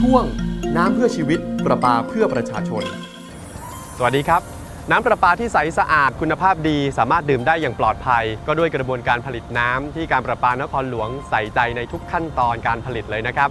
ช่วงน้ำเพื่อชีวิตประปาเพื่อประชาชน สวัสดีครับ น้ำประปาที่ใสสะอาดคุณภาพดี สามารถดื่มได้อย่างปลอดภัย ก็ด้วยกระบวนการผลิตน้ำที่การประปานครหลวงใส่ใจในทุกขั้นตอนการผลิตเลยนะครับ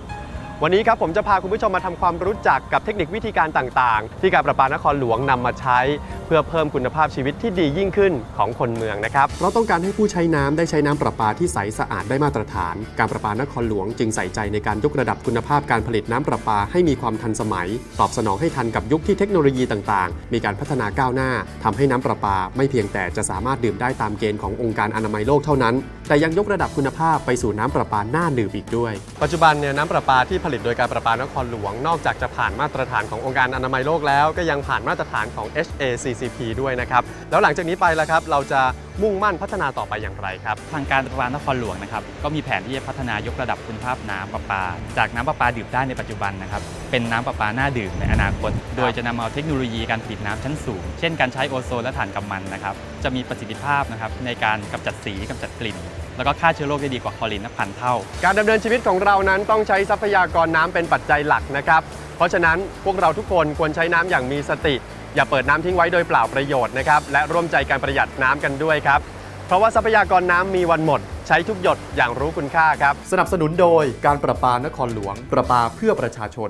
วันนี้ครับผมจะพาคุณผู้ชมมาทำความรู้จักกับเทคนิควิธีการต่างๆ ที่การประปานครหลวงนำมาใช้เพื่อเพิ่มคุณภาพชีวิตที่ดียิ่งขึ้นของคนเมืองนะครับ เราต้องการให้ผู้ใช้น้ำได้ใช้น้ำประปาที่ใสสะอาดได้มาตรฐาน การประปานครหลวงจึงใส่ใจในการยกระดับคุณภาพการผลิตน้ำประปาให้มีความทันสมัย ตอบสนองให้ทันกับยุคที่เทคโนโลยีต่างๆ มีการพัฒนาก้าวหน้าทำให้น้ำประปาไม่เพียงแต่จะสามารถดื่มได้ตามเกณฑ์ขององค์การอนามัยโลกเท่านั้น แต่ยังยกระดับคุณภาพไปสู่น้ำประปาหน้าดื่มอีกด้วย ปัจจุบันเนี่ยน้ำประปาที่ผลิตโดยการประปานครหลวง นอกจากจะผ่านมาตรฐานขององค์การอนามัยโลกแล้ว ก็ยังผ่านมาตรฐานของ HACCP ด้วยนะครับ แล้วหลังจากนี้ไปแล้วครับ เราจะมุ่งมั่นพัฒนาต่อไปอย่างไรครับ ทางการประปานครหลวงนะครับก็มีแผนที่จะพัฒนายกระดับคุณภาพน้ำประปา จากน้ำประปาดื่มได้ในปัจจุบันนะครับเป็นน้ำประปาหน้าดื่มในอนาคต โดยจะนำเอาเทคโนโลยีการผลิตน้ำชั้นสูง เช่นการใช้โอโซนและถ่านกำมันนะครับจะมีประสิทธิภาพนะครับในการกำจัดสีกำจัดกลิ่น แล้วก็ฆ่าเชื้อโรคได้ดีกว่าคลอรีนนับพันเท่า การดำเนินชีวิตของเรานั้นต้องใช้ทรัพยากรน้ำเป็นปัจจัยหลักนะครับเพราะฉะนั้นพวกเราทุกคนควรใช้น้ำอย่างมีสติ อย่าเปิดน้ำทิ้งไว้โดยเปล่าประโยชน์นะครับ และร่วมใจการประหยัดน้ำกันด้วยครับ เพราะว่าทรัพยากรน้ำมีวันหมด ใช้ทุกหยดอย่างรู้คุณค่าครับ สนับสนุนโดยการประปานครหลวง ประปาเพื่อประชาชน